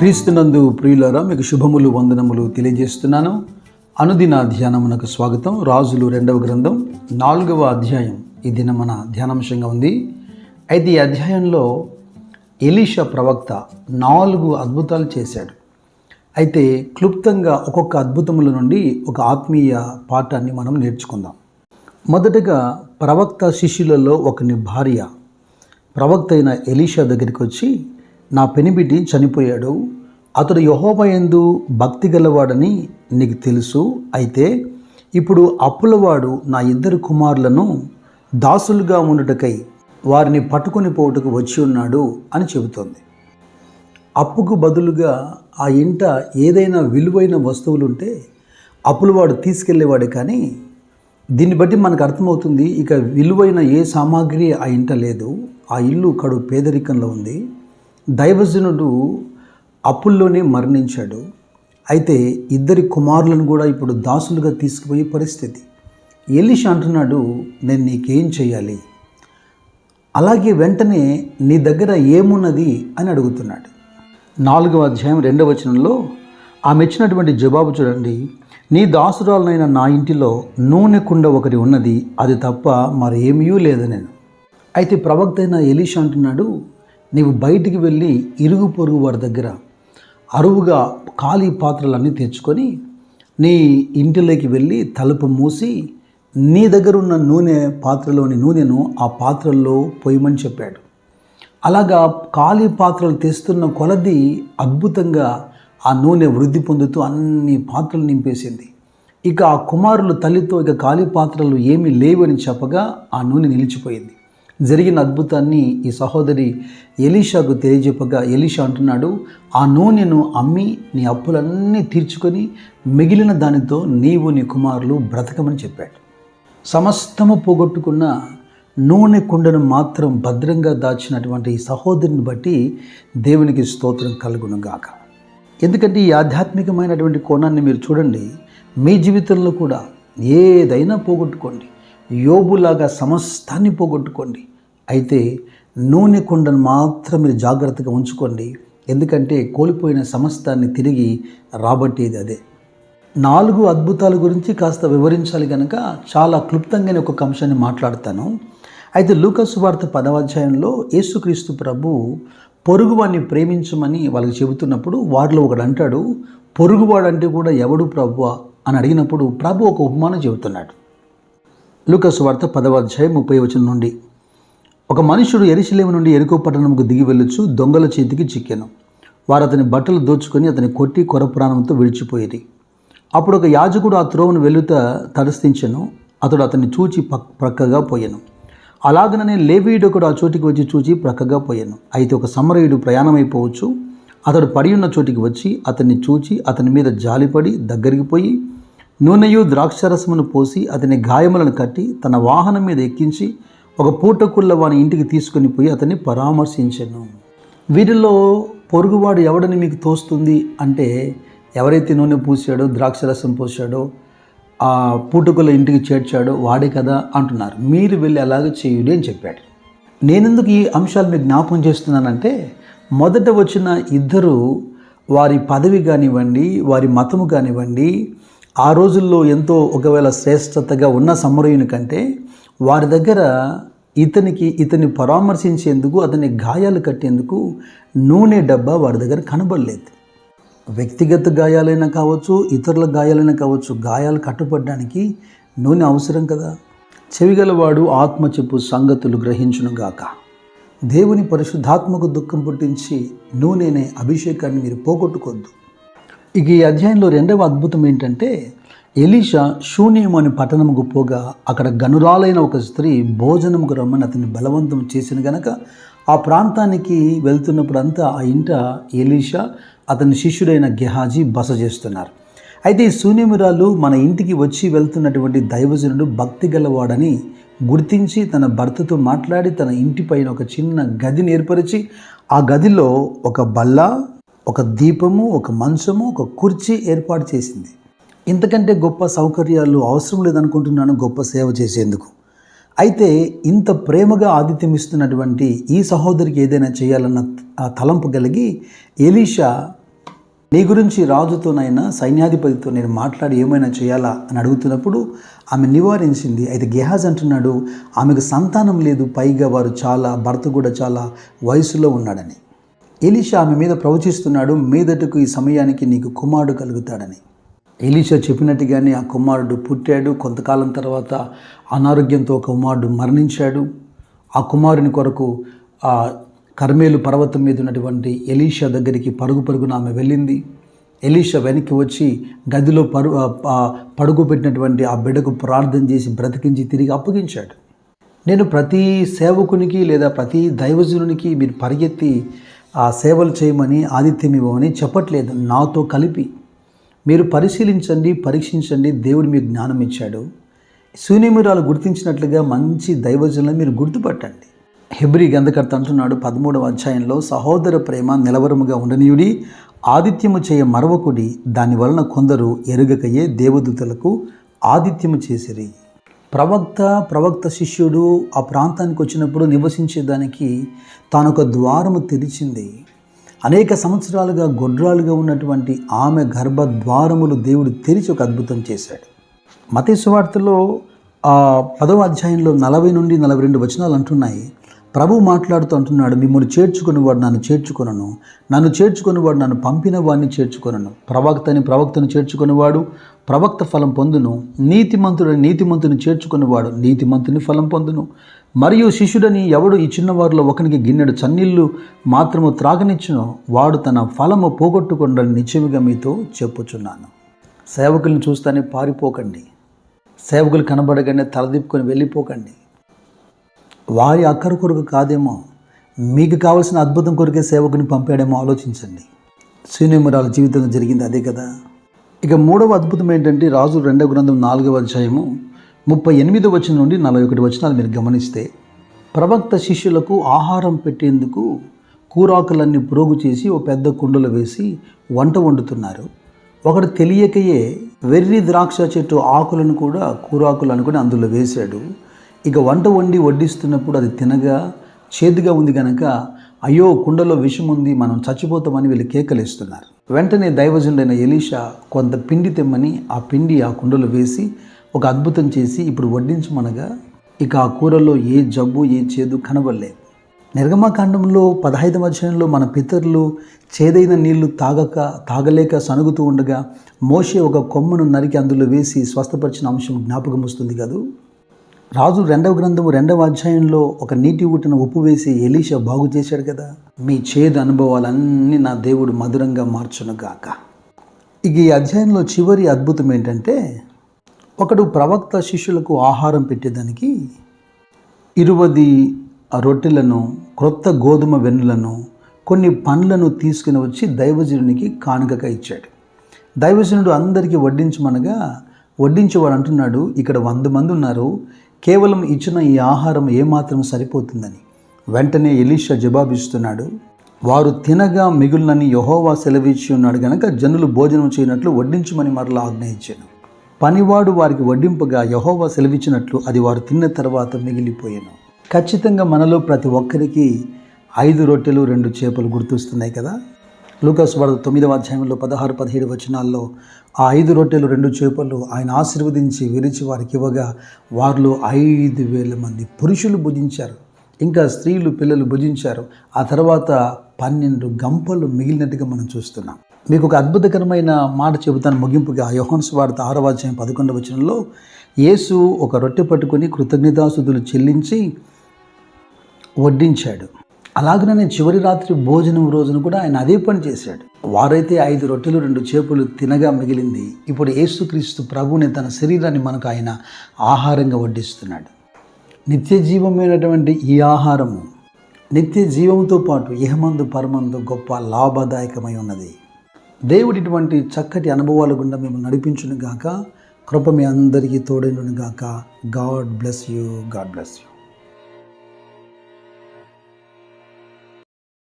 క్రీస్తునందు ప్రియులారా మీకు శుభములు వందనములు తెలియజేస్తున్నాను. అనుదిన ధ్యానమునకు స్వాగతం. రాజులు రెండవ గ్రంథం నాలుగవ అధ్యాయం. ఈ దిన మన ధ్యానాంశంగా ఉంది. అయితే ఈ అధ్యాయంలో ఎలీషా ప్రవక్త నాలుగు అద్భుతాలు చేశాడు. అయితే క్లుప్తంగా ఒక్కొక్క అద్భుతముల నుండి ఒక ఆత్మీయ పాఠాన్ని మనం నేర్చుకుందాం. మొదటగా ప్రవక్త శిష్యులలో ఒకని భార్య. ప్రవక్త అయిన ఎలీషా దగ్గరికి వచ్చి నా పెనిబిటి చనిపోయాడు. అతడు యహోబయందు భక్తి గలవాడని నీకు తెలుసు. అయితే ఇప్పుడు అప్పులవాడు నా ఇద్దరు కుమారులను దాసులుగా ఉండుటకై వారిని పట్టుకొని పోవుటకు వచ్చి ఉన్నాడు అని చెబుతోంది. అప్పుకు బదులుగా ఆ ఇంట ఏదైనా విలువైన వస్తువులుంటే అప్పులవాడు తీసుకెళ్ళేవాడు తీసుకెళ్ళేవాడు కానీ దీన్ని బట్టి మనకు అర్థమవుతుంది ఇక విలువైన ఏ సామాగ్రి ఆ ఇంట లేదు. ఆ ఇల్లు కడు పేదరికంలో ఉంది. దైవజనుడు అప్పుల్లోనే మరణించాడు. అయితే ఇద్దరి కుమారులను కూడా ఇప్పుడు దాసులుగా తీసుకుపోయే పరిస్థితి. ఎలిష అంటున్నాడు నేను నీకేం చేయాలి అలాగే వెంటనే నీ దగ్గర ఏమున్నది? అని అడుగుతున్నాడు. నాలుగవ అధ్యాయం రెండవ వచనంలో ఆమె ఇచ్చినటువంటి జవాబు చూడండి. నీ దాసురాలనైన నా ఇంటిలో నూనె కుండ ఒకటి ఉన్నది. అది తప్ప మరేమీ లేదు నేను. అయితే ప్రవక్త అయిన ఎలీషా అంటున్నాడు నీవు బయటికి వెళ్ళి ఇరుగు పొరుగు వారి దగ్గర అరువుగా ఖాళీ పాత్రలన్నీ తెచ్చుకొని నీ ఇంటిలోకి వెళ్ళి తలుపు మూసి నీ దగ్గర ఉన్న నూనె పాత్రలోని నూనెను ఆ పాత్రల్లో పోయమని చెప్పాడు. అలాగా ఖాళీ పాత్రలు తెస్తున్న కొలది అద్భుతంగా ఆ నూనె వృద్ధి పొందుతూ అన్ని పాత్రలు నింపేసింది. ఇక ఆ కుమారులు తల్లితో ఇక ఖాళీ పాత్రలు ఏమీ లేవని చెప్పగా ఆ నూనె నిలిచిపోయింది. జరిగిన అద్భుతాన్ని ఈ సహోదరి ఎలీషాకు తెలియజెప్పగా ఎలీషా అంటున్నాడు ఆ నూనెను అమ్మి నీ అప్పులన్నీ తీర్చుకొని మిగిలిన దానితో నీవు నీ కుమారులు బ్రతకమని చెప్పాడు. సమస్తము పోగొట్టుకున్న నూనె కుండను మాత్రం భద్రంగా దాచినటువంటి ఈ సహోదరిని బట్టి దేవునికి స్తోత్రం కలుగును గాక ఎందుకంటే ఈ ఆధ్యాత్మికమైనటువంటి కోణాన్ని మీరు చూడండి మీ జీవితంలో కూడా ఏదైనా పోగొట్టుకోండి. యోబులాగా సమస్తాన్ని పోగొట్టుకోండి. అయితే నూనె కుండను మాత్రం మీరు జాగ్రత్తగా ఉంచుకోండి. ఎందుకంటే కోల్పోయిన సమస్తాన్ని తిరిగి రాబట్టేది అదే. నాలుగు అద్భుతాల గురించి కాస్త వివరించాలి కనుక చాలా క్లుప్తంగానే ఒక్కొక్క అంశాన్ని మాట్లాడతాను. అయితే లూకస్ వార్త పదవాధ్యాయంలో యేసుక్రీస్తు ప్రభు పొరుగువాడిని ప్రేమించమని వాళ్ళకి చెబుతున్నప్పుడు వారిలో ఒకడు అంటాడు పొరుగువాడంటే కూడా ఎవడు ప్రభు అని అడిగినప్పుడు ప్రభు ఒక ఉపమానం చెబుతున్నాడు. లూకస్ వార్త పదవాధ్యాయం ముప్పై వచనం నుండి. ఒక మనుషుడు ఎరిశిలేము నుండి ఎరుకో పట్టణంకు దిగి వెళ్ళొచ్చు దొంగల చేతికి చిక్కెను. వారు అతని బట్టలు దోచుకొని అతని కొట్టి కొర ప్రాణంతో విడిచిపోయేది. అప్పుడు ఒక యాజకుడు ఆ త్రోవను వెలుత తరస్థించెను అతడు అతన్ని చూచి పక్ ప్రక్కగా పోయాను. అలాగనే లేవీయుడు ఒకడు ఆ చోటికి వచ్చి చూచి ప్రక్కగా పోయాను. అయితే ఒక సమరయుడు ప్రయాణమైపోవచ్చు అతడు పడి ఉన్న చోటికి వచ్చి అతన్ని చూచి అతని మీద జాలిపడి దగ్గరికి పోయి నూనెయు ద్రాక్షరసమును పోసి అతని గాయములను కట్టి తన వాహనం మీద ఎక్కించి ఒక పూటకుళ్ళ వాని ఇంటికి తీసుకొని పోయి అతన్ని పరామర్శించాను. వీరిలో పొరుగువాడు ఎవడని మీకు తోస్తుంది? అంటే ఎవరైతే నూనె పూసాడో ద్రాక్షరసం పోసాడో ఆ పూటకుల ఇంటికి చేర్చాడో వాడే కదా అంటున్నారు. మీరు వెళ్ళి అలాగే చేయుడి అని చెప్పాడు. నేనెందుకు ఈ అంశాలు మీకు జ్ఞాపకం చేస్తున్నానంటే మొదట వచ్చిన ఇద్దరు వారి పదవి కానివ్వండి వారి మతము కానివ్వండి ఆ రోజుల్లో ఎంతో ఒకవేళ శ్రేష్టతగా ఉన్న సమరయుని కంటే వారి దగ్గర ఇతనికి ఇతని పరామర్శించేందుకు అతని గాయాలు కట్టేందుకు నూనె డబ్బా వారి దగ్గర కనబడలేదు. వ్యక్తిగత గాయాలైనా కావచ్చు ఇతరుల గాయాలైనా కావచ్చు గాయాలు కట్టుబడడానికి నూనె అవసరం కదా? చెవిగలవాడు ఆత్మ చెప్పు సంగతులు గ్రహించునుగాక దేవుని పరిశుద్ధాత్మకు దుఃఖం పుట్టించి నూనెనే అభిషేకాన్ని మీరు పోగొట్టుకోద్దు. ఇక ఈ అధ్యాయంలో రెండవ అద్భుతం ఏంటంటే ఎలీషా శూన్యం అని పట్టణముకు పోగా అక్కడ గనురాలైన ఒక స్త్రీ భోజనముకు రమ్మని అతన్ని బలవంతం చేసిన గనక ఆ ప్రాంతానికి వెళ్తున్నప్పుడు అంతా ఆ ఇంట ఎలీషా అతని శిష్యుడైన గెహాజీ బస చేస్తున్నారు. అయితే ఈ శూన్యమురాలు మన ఇంటికి వచ్చి వెళ్తున్నటువంటి దైవజనుడు భక్తి గలవాడని గుర్తించి తన భర్తతో మాట్లాడి తన ఇంటిపైన ఒక చిన్న గదిని ఏర్పరిచి ఆ గదిలో ఒక బల్ల ఒక దీపము ఒక మంచము ఒక కుర్చీ ఏర్పాటు చేసింది. ఇంతకంటే గొప్ప సౌకర్యాలు అవసరం లేదనుకుంటున్నాను గొప్ప సేవ చేసేందుకు. అయితే ఇంత ప్రేమగా ఆతిథ్యం ఇస్తున్నటువంటి ఈ సహోదరికి ఏదైనా చేయాలన్న తలంపు కలిగి ఎలీషా నీ గురించి రాజుతోనైనా సైన్యాధిపతితో నేను మాట్లాడి ఏమైనా చేయాలా? అని అడుగుతున్నప్పుడు ఆమె నివారించింది. అయితే గెహాజ్ అంటున్నాడు ఆమెకు సంతానం లేదు పైగా వారు చాలా భర్త కూడా చాలా వయసులో ఉన్నాడని. ఎలీషా ఆమె మీద ప్రవచిస్తున్నాడు మీదటకు ఈ సమయానికి నీకు కుమారుడు కలుగుతాడని. ఎలీషా చెప్పినట్టుగానే ఆ కుమారుడు పుట్టాడు. కొంతకాలం తర్వాత అనారోగ్యంతో కుమారుడు మరణించాడు. ఆ కుమారుని కొరకు ఆ కర్మేలు పర్వతం మీద ఉన్నటువంటి ఎలీషా దగ్గరికి పరుగు పరుగున ఆమె వెళ్ళింది. ఎలీషా వెనక్కి వచ్చి గదిలో పరు పడుగు పెట్టినటువంటి ఆ బిడ్డకు ప్రార్థన చేసి బ్రతికించి తిరిగి అప్పగించాడు. నేను ప్రతి సేవకునికి లేదా ప్రతి దైవజనునికి మీరు పరిగెత్తి ఆ సేవలు చేయమని ఆదిత్యమివ్వమని చెప్పట్లేదు. నాతో కలిపి మీరు పరిశీలించండి పరీక్షించండి. దేవుడు మీకు జ్ఞానం ఇచ్చాడు. శూన్యమురాలు గుర్తించినట్లుగా మంచి దైవజనులను మీరు గుర్తుపట్టండి. హెబ్రి గంధకర్త అంటున్నాడు పదమూడవ అధ్యాయంలో సహోదర ప్రేమ నిలవరముగా ఉండనీయుడి ఆదిత్యము చేయ మరవకుడి దాని వలన కొందరు ఎరుగకయే దేవదూతలకు ఆదిత్యము చేసిరి. ప్రవక్త ప్రవక్త శిష్యుడు ఆ ప్రాంతానికి వచ్చినప్పుడు నివసించేదానికి తాను ఒక ద్వారము తెరిచింది. అనేక సంవత్సరాలుగా గొడ్రాలుగా ఉన్నటువంటి ఆమె గర్భ ద్వారములు దేవుడు తెరిచి ఒక అద్భుతం చేశాడు. మతేశ్వార్తలో ఆ పదవ అధ్యాయంలో నలభై నుండి నలభై రెండు వచనాలు అంటున్నాయి. ప్రభు మాట్లాడుతూ అంటున్నాడు మిమ్మల్ని చేర్చుకునేవాడు నన్ను చేర్చుకొనను. నన్ను చేర్చుకునేవాడు నన్ను పంపిన వాడిని చేర్చుకొనను. ప్రవక్తని ప్రవక్తను చేర్చుకునేవాడు ప్రవక్త ఫలం పొందును నీతిమంతుడు నీతిమంతుని చేర్చుకునేవాడు నీతిమంతుని ఫలం పొందును. మరియు శిష్యుడని ఎవడు ఈ చిన్నవారిలో ఒకనికి గిన్నెడు చన్నీళ్ళు మాత్రము త్రాగనిచ్చునో వాడు తన ఫలము పోగొట్టుకుండని నిత్యముగా మీతో చెప్పుచున్నాను. సేవకుల్ని చూస్తానే పారిపోకండి. సేవకులు కనబడగానే తలదిప్పుకొని వెళ్ళిపోకండి. వారి అక్కర కొరకు కాదేమో మీకు కావలసిన అద్భుతం కొరికే సేవకుని పంపాడేమో ఆలోచించండి. శ్రీనిమరాల జీవితంలో జరిగింది అదే కదా? ఇక మూడవ అద్భుతం ఏంటంటే రాజు రెండవ గ్రంథం నాలుగవ అధ్యాయము ముప్పై ఎనిమిది వచనం నుండి నలభై ఒకటి వచనాలు మీరు గమనిస్తే ప్రవక్త శిష్యులకు ఆహారం పెట్టేందుకు కూరాకులన్నీ పురోగు చేసి ఓ పెద్ద కుండలో వేసి వంట వండుతున్నారు. ఒకడు తెలియకయే వెర్రి ద్రాక్ష చెట్టు ఆకులను కూడా కూరాకులు అనుకుని అందులో వేశాడు. ఇక వంట వండి వడ్డిస్తున్నప్పుడు అది తినగా చేదుగా ఉంది కనుక అయ్యో కుండలో విషం ఉంది మనం చచ్చిపోతామని వీళ్ళు కేకలేస్తున్నారు. వెంటనే దైవజుడైన ఎలీషా కొంత పిండి తెమ్మని ఆ పిండి ఆ కుండలో వేసి ఒక అద్భుతం చేసి ఇప్పుడు వడ్డించమనగా ఇక ఆ కూరలో ఏ జబ్బు ఏ చేదు కనబడలేదు. నిర్గమకాండంలో పదహైదవ అధ్యాయంలో మన పితరులు చేదైన నీళ్ళు తాగక తాగలేక సనుగుతూ ఉండగా మోషే ఒక కొమ్మను నరికి అందులో వేసి స్వస్థపరిచిన అంశం జ్ఞాపకం వస్తుంది కాదు? రాజు రెండవ గ్రంథము రెండవ అధ్యాయంలో ఒక నీటి ఊటను ఉప్పు వేసి ఎలీషా బాగు చేశాడు కదా. మీ చేదు అనుభవాలన్నీ నా దేవుడు మధురంగా మార్చునుగాక ఇక ఈ అధ్యాయంలో చివరి అద్భుతం ఏంటంటే ఒకడు ప్రవక్త శిష్యులకు ఆహారం పెట్టేదానికి ఇరువది రొట్టెలను క్రొత్త గోధుమ వెన్నులను కొన్ని పండ్లను తీసుకుని వచ్చి దైవజనునికి కానుకగా ఇచ్చాడు. దైవజనుడు అందరికీ వడ్డించమనగా వడ్డించేవాడు అంటున్నాడు ఇక్కడ వంద మంది ఉన్నారు కేవలం ఇచ్చిన ఈ ఆహారం ఏమాత్రం సరిపోతుందని వెంటనే ఎలీషా జవాబిస్తున్నాడు వారు తినగా మిగులునని యహోవా సెలవిచ్చి ఉన్నాడు గనక జనులు భోజనం చేయనట్లు వడ్డించమని మరలా ఆజ్ఞయించాను. పనివాడు వారికి వడ్డింపగా యహోవా సెలవిచ్చినట్లు అది వారు తిన్న తర్వాత మిగిలిపోయాను. ఖచ్చితంగా మనలో ప్రతి ఒక్కరికి ఐదు రొట్టెలు రెండు చేపలు గుర్తొస్తున్నాయి కదా? లూకాసు వార్త తొమ్మిదవ అధ్యాయంలో పదహారు పదిహేడు వచనాల్లో ఆ ఐదు రొట్టెలు రెండు చేపలు ఆయన ఆశీర్వదించి విరిచి వారికి ఇవ్వగా వారిలో ఐదు వేల మంది పురుషులు భుజించారు. ఇంకా స్త్రీలు పిల్లలు భుజించారు. ఆ తర్వాత పన్నెండు గంపలు మిగిలినట్టుగా మనం చూస్తున్నాం. మీకు ఒక అద్భుతకరమైన మాట చెబుతాను ముగింపుగా. యోహన్స్ వార్త ఆరవ అధ్యాయం పదకొండవ వచనంలో యేసు ఒక రొట్టె పట్టుకొని కృతజ్ఞతాసుదులు చెల్లించి వడ్డించాడు. అలాగనే చివరి రాత్రి భోజనం రోజున కూడా ఆయన అదే పని చేశాడు. వారైతే ఐదు రొట్టెలు రెండు చేపలు తినగా మిగిలింది. ఇప్పుడు యేసుక్రీస్తు ప్రభుని తన శరీరాన్ని మనకు ఆయన ఆహారంగా వడ్డిస్తున్నాడు. నిత్య జీవమైనటువంటి ఈ ఆహారము నిత్య జీవంతో పాటు ఇహమందు పరమందు గొప్ప లాభదాయకమై ఉన్నది. దేవుడి ఇటువంటి చక్కటి అనుభవాల గుండా మేము నడిపించును గాక. కృప మీ అందరికీ తోడైనను గాక. God bless you God bless you.